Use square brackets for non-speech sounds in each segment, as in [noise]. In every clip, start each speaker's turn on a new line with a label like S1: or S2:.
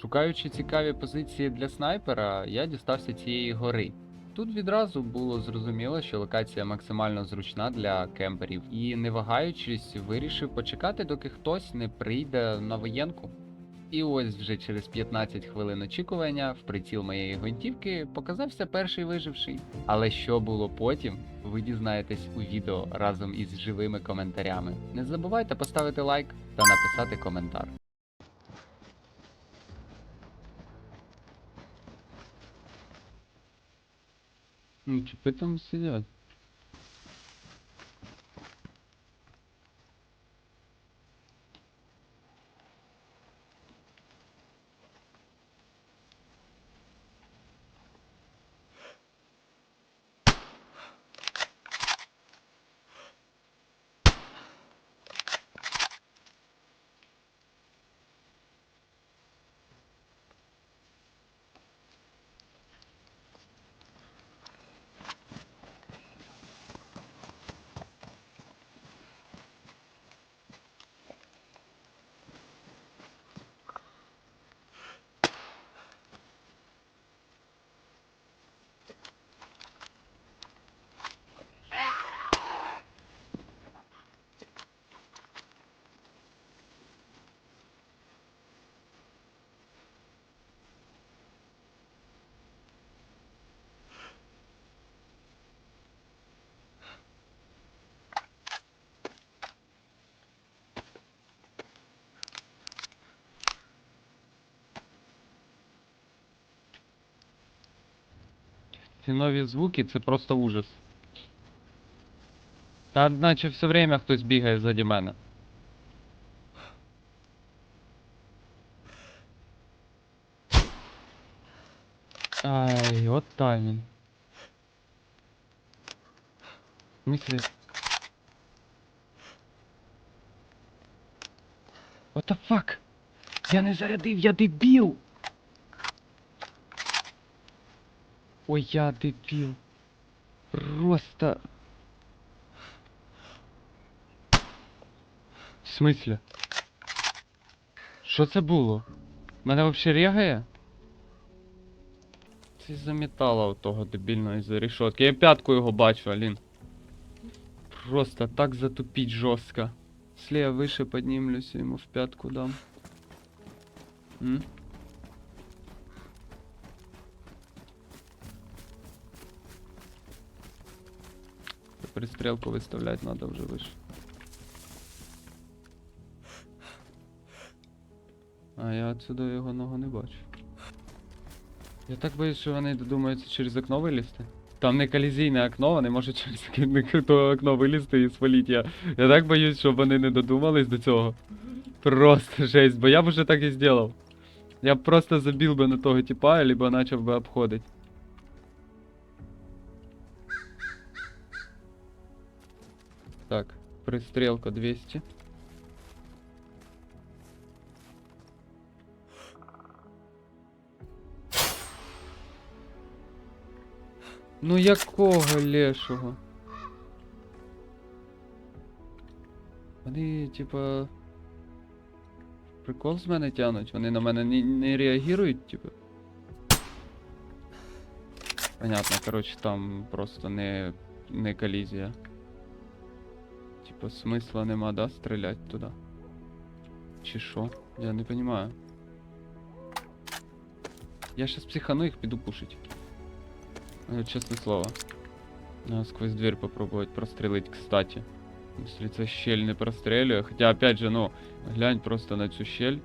S1: Шукаючи цікаві позиції для снайпера, я дістався цієї гори. Тут відразу було зрозуміло, що локація максимально зручна для кемперів, і не вагаючись, вирішив почекати, доки хтось не прийде на воєнку. І ось вже через 15 хвилин очікування в приціл моєї гвинтівки показався перший виживший. Але що було потім, ви дізнаєтесь у відео разом із живими коментарями. Не забувайте поставити лайк та написати коментар. Ну, типа там сидять. Ці нові звуки це просто ужас. Та наче все время хтось бігає ззаді мене. Ай, от таймінг. В смысле? What the fuck? Я не зарядив, я дебіл! Ой, я дебіл. Просто. В смислі? Що це було? Мене взагалі рягає? Це у того дебільного із-за рішотки. Я п'ятку його бачу, Алін. Просто так затупить жорстко. Если я выше поднимлюсь, ему в пятку дам. М? Пристрелку выставлять надо уже выше. А я отсюда його ногу не бачу. Я так боюсь, що вони додумаються через окно вилізти. Там не колізійне окно, вони можуть через то окно вилізти і свалити. Я, я так боюсь, щоб вони не додумались до цього. Просто жесть, бо я б уже так і зробив. Я б просто забив би на того типа, либо почав би обходити. Пристрелка 200. Ну якого лешого? Вони, типа. Прикол з мене тянуть, вони на мене не, не реагують, типа. Понятно, коротше, там просто не, не колізія. Типа смисла нема, да, стрілять туди? Чи що? Я не понимаю. Я щас психану їх піду пушить. Э, Честное слово. Надо сквозь дверь попробовать прострелить, кстати. Если ця щель не прострелює. Хоча, опять же, ну, глянь просто на цю щель.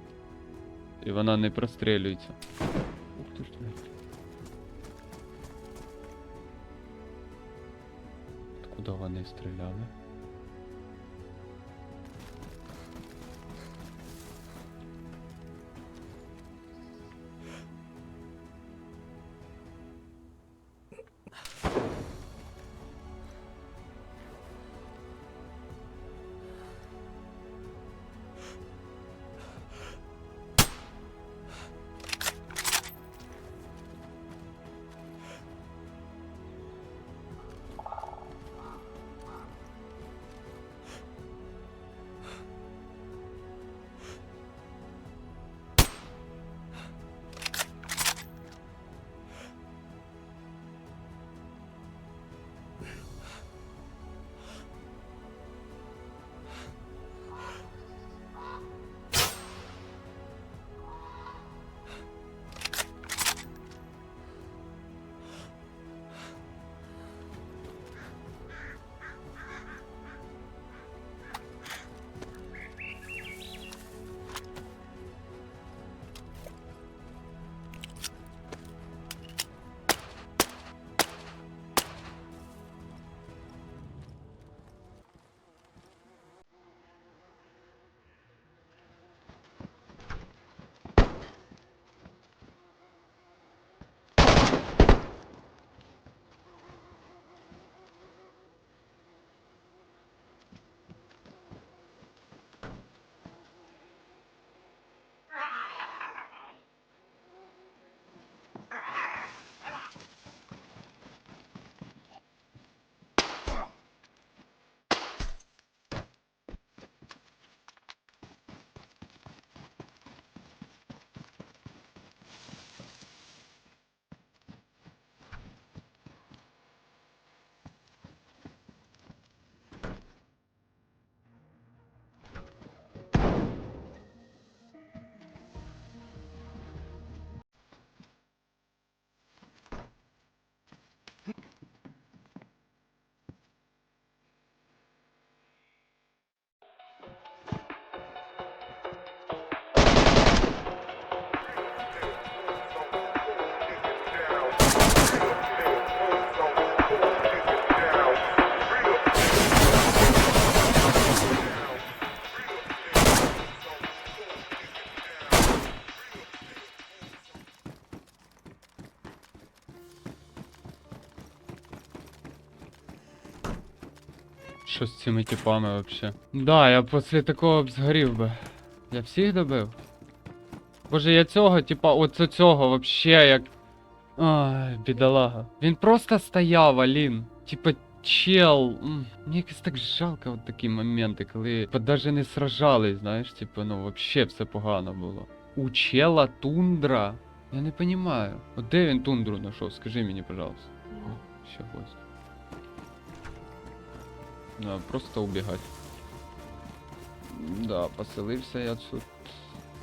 S1: І вона не прострелюється. Ух ти ж ти. Откуда вони стріляли? Що з цими типами вообще? Да, я після такого б згорів би. Я всіх добив. Боже, я цього, типа, оце цього вообще як. Ай, бідолага. Він просто стояв, Алін. Типа, чел. Мені якось так жалко от такі моменти, коли даже не сражались, знаєш, типа, ну вообще все погано було. У чела тундра. Я не понимаю. От де він тундру знайшов? Скажи мені, пожалуйста. О, ще гость. Да, просто убегать. Да, поселився я тут.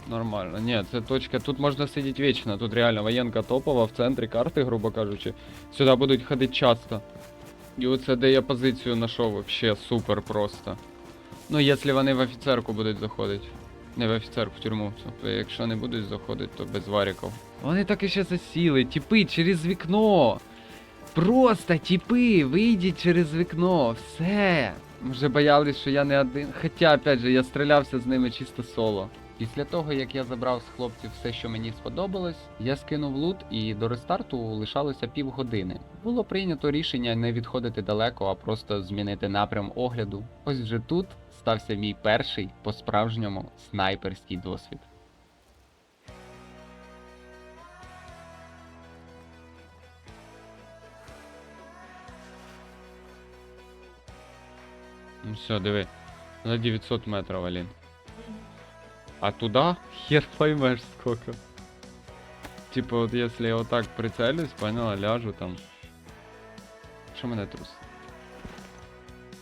S1: Нормально. Ні, це точка. Тут можна сидіти вічно. Тут реально воєнка топова в центрі карти, грубо кажучи. Сюди будуть ходити часто. І оце де я позицію знайшов, вообще супер просто. Ну, якщо вони в офіцерку будуть заходити. Не в офіцерку, в тюрму. Тобто, якщо не будуть заходити, то без варіків. Вони так і ще засіли. Тіпи через вікно. Просто тіпи, вийдіть через вікно, все. Вже боялись, що я не один. Хоча, опять же, я стрілявся з ними чисто соло. Після того, як я забрав з хлопців все, що мені сподобалось, я скинув лут і до рестарту лишалося півгодини. Було прийнято рішення не відходити далеко, а просто змінити напрям огляду. Ось вже тут стався мій перший по-справжньому снайперський досвід. Ну все, диви. На 900 метров, Алин. А туда хер поймешь сколько. Типа вот если я вот так прицелюсь, поняла, ляжу там. Що мене трус?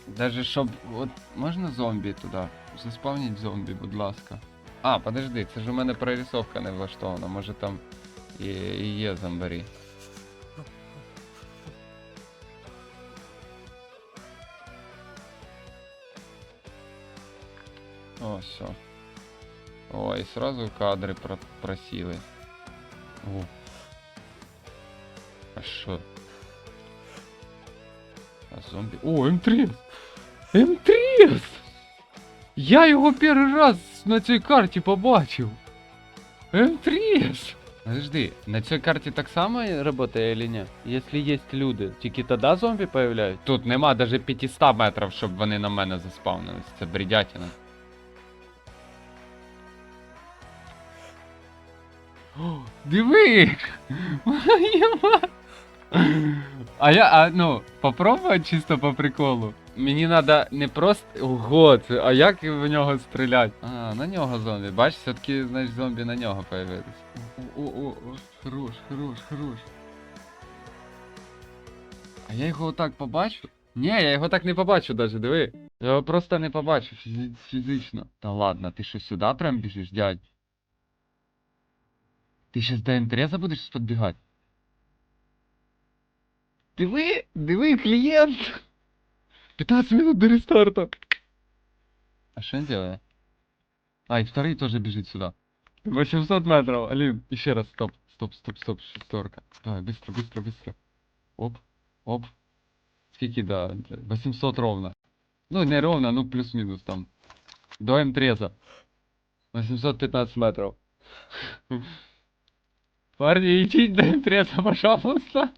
S1: Даже щоб. От можна зомбі туди? Заспавніть зомбі, будь ласка. А, подожди, це ж у мене прорисовка не влаштована, може там і, і є зомбарі. Все. О, и сразу кадры про просили. О. А що? А зомбі. О, М3! М3! Я його перший раз на цій карті побачив. М3! Подожди, на цій карті так само працює или ні? Якщо є люди, тільки тоді зомбі появляють? Тут нема навіть 500 метрів, щоб вони на мене заспавнились. Це бредятина. Диви! А я, а ну, попробуй чисто по приколу. Мені треба не просто. Ого, це, а як в нього стріляти? А, на нього зомбі. Бач, все-таки, значить, зомбі на нього появились. О, о, о, хорош, хорош, хорош. А я його отак побачу? Ні, я його так не побачу даже, диви. Я його просто не побачу фізично. Та ладно, ти що сюди прям біжиш, дядь? Ти щас до інтереса будеш підбігати? Диви, диви, клієнт! 15 минут до рестарта. А что он делает? А, и второй тоже бежит сюда. 800 метров, Алин. Еще раз, стоп, стоп, стоп, стоп, шестерка. Давай, быстро, быстро, быстро. Оп, оп. Скільки, да, 800 ровно. Ну, не ровно, ну плюс-минус там. До М3. 815 метров. Парні, йдіть до М3, пожалуйста.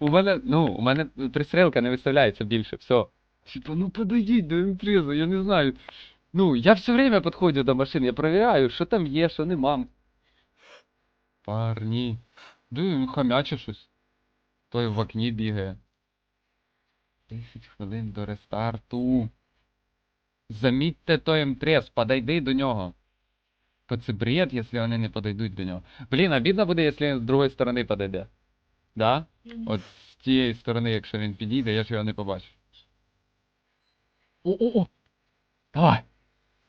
S1: У мене, ну, у мене пристрілка не виставляється більше, все. Типа, ну подойдіть до імпрези, я не знаю. Ну, я все время підходжу до машин, я перевіряю, що там є, що нема. Парні. Да хамяче щось. Той в окні бігає. 10 хвилин до рестарту. Замітьте той МТРС, подойди до нього. То це бред, якщо вони не подойдуть до нього. Блін, обідно буде, якщо він з другої сторони подойде. Да? От з тієї сторони, якщо він підійде, я ж його не побачу. О-о-о! Давай!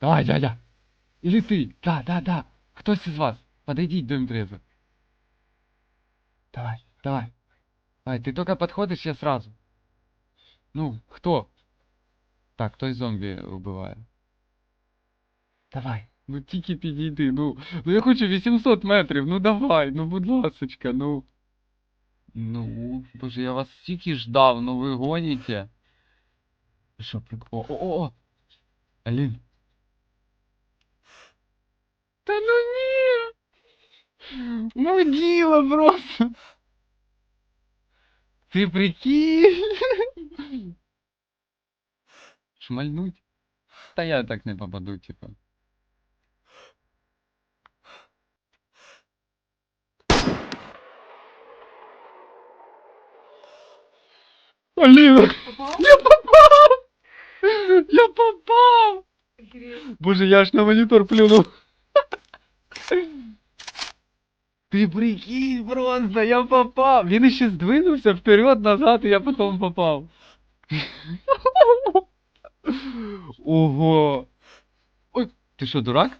S1: Давай, дядя! Или ти! Да, да, да! Хтось із вас! Подойдіть до М3. Давай, давай. Давай, ти тільки підходиш, я сразу. Ну, хто? Так, той зомбі вбиває. Давай. Ну тільки підійди, ну. Ну я хочу 800 метрів, ну давай, ну будь ласочка, ну. Ну, боже, я вас стільки ждав, ну ви гоніте. Що, прик... О, о, о, о! Алін. Та ну ні! Могила просто! Ти прикинь! Шмальнуть? Та я так не попаду, типа.
S2: Попав?
S1: Я попав! Я попав! Боже, я аж на монітор плюнув. Ти прикинь, просто, я попав. Він ще здвинувся вперед, назад, і я потім попав. Ого. Ой, ти що, дурак?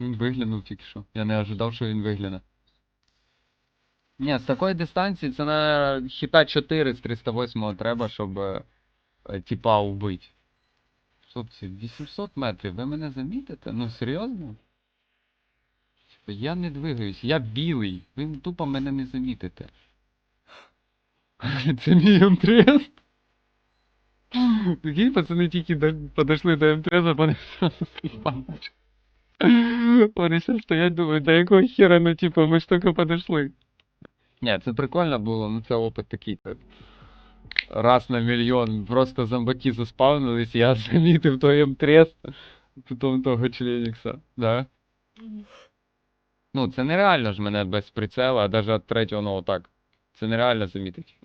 S1: Він виглянув тільки що. Я не ожидав, що він вигляне. Ні, з такої дистанції це на хіта 4 з 308 треба, щоб е, типа вбити. Хлопці, 800 метрів, ви мене замітите? Ну серйозно? Я не двигаюсь, я білий, ви тупо мене не замітите. [laughs] Це мій М3. Прикинь, пацани тільки до- подошли до М3, а вони сразу. [laughs] Вони ще стоять, думають, да якого хера, ну типа, ми ж тільки подошли. Ні, це прикольно було, ну це опит такий. Раз на мільйон, просто зомбаки заспавнились, я [laughs] замітив той М3, потім того Членікса, да? Ну, це нереально ж мене без прицела, а даже от третього, ну отак. Це нереально замітить.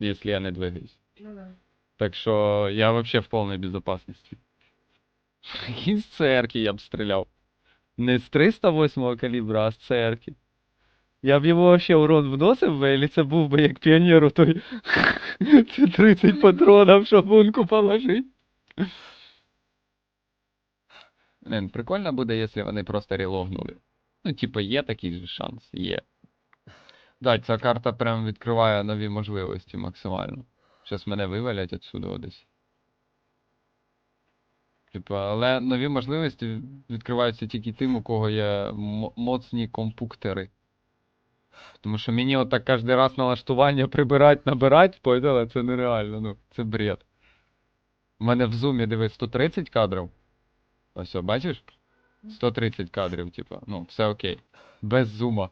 S1: Якщо я не двигаюсь.
S2: Ну да.
S1: Так що я вообще в полной безопасности. [laughs] Із церкви я б стріляв. Не з 308 калібра, а з церкви. Я б йому вообще урон вносив би, і це був би як піонеру той. [laughs] 30 патронів, щоб бунку положить. Блин, прикольно буде, якщо вони просто релогнули. Ну, типа, є такий шанс, є. Да, ця карта прям відкриває нові можливості максимально. Щас мене вивалять отсюди десь. Типа, але нові можливості відкриваються тільки тим, у кого є мо- моцні компуктери. Тому що мені отак кожен раз налаштування прибирать, набирать, поняла, це нереально, ну, це бред. У мене в зумі, дивись, 130 кадрів. Ось, о, бачиш? 130 кадрів, типа, ну, все окей. Без зума.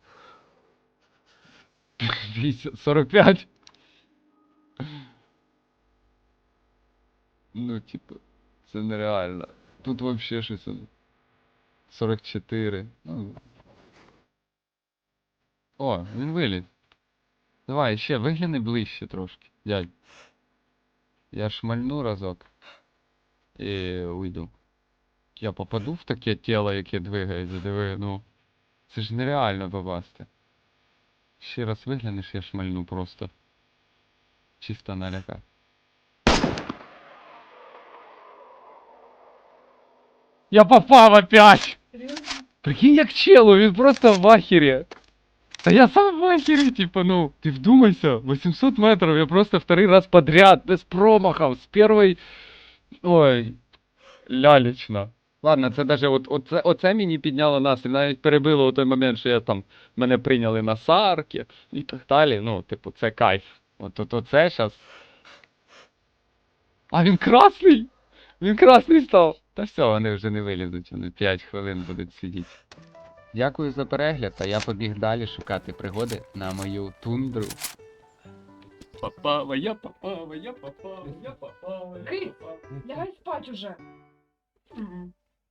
S1: 45. Ну, типа, це нереально. Тут вообще щось. 44. Ну. О, він виліз. Давай, ще вигляни ближче трошки, дядь. Я шмальну разок. І уйду. Я попаду в таке тіло, яке двигається, диви, ну. Це ж нереально попасти. Ще раз виглянеш, я шмальну просто. Чисто наляка. Я попав опять!
S2: Серйозно?
S1: Прикинь, як челу, він просто в ахері. Та я сам в ахері, типа, ну, ти вдумайся, 800 метрів, я просто второй раз подряд, без промахов, з першої... Ой, лялечна. Ладно, це даже от, оце, оце мені підняло настрій, навіть перебило у той момент, що я там, мене прийняли на сарки і так далі, ну, типу, це кайф. От, от оце щас. А він красний! Він красний став. Та все, вони вже не вилізуть, вони 5 хвилин будуть сидіти. Дякую за перегляд, а я побіг далі шукати пригоди на мою тундру. Папава, я папава, я папава, я папава,
S2: я Ки? Лягай спать уже. Мгм.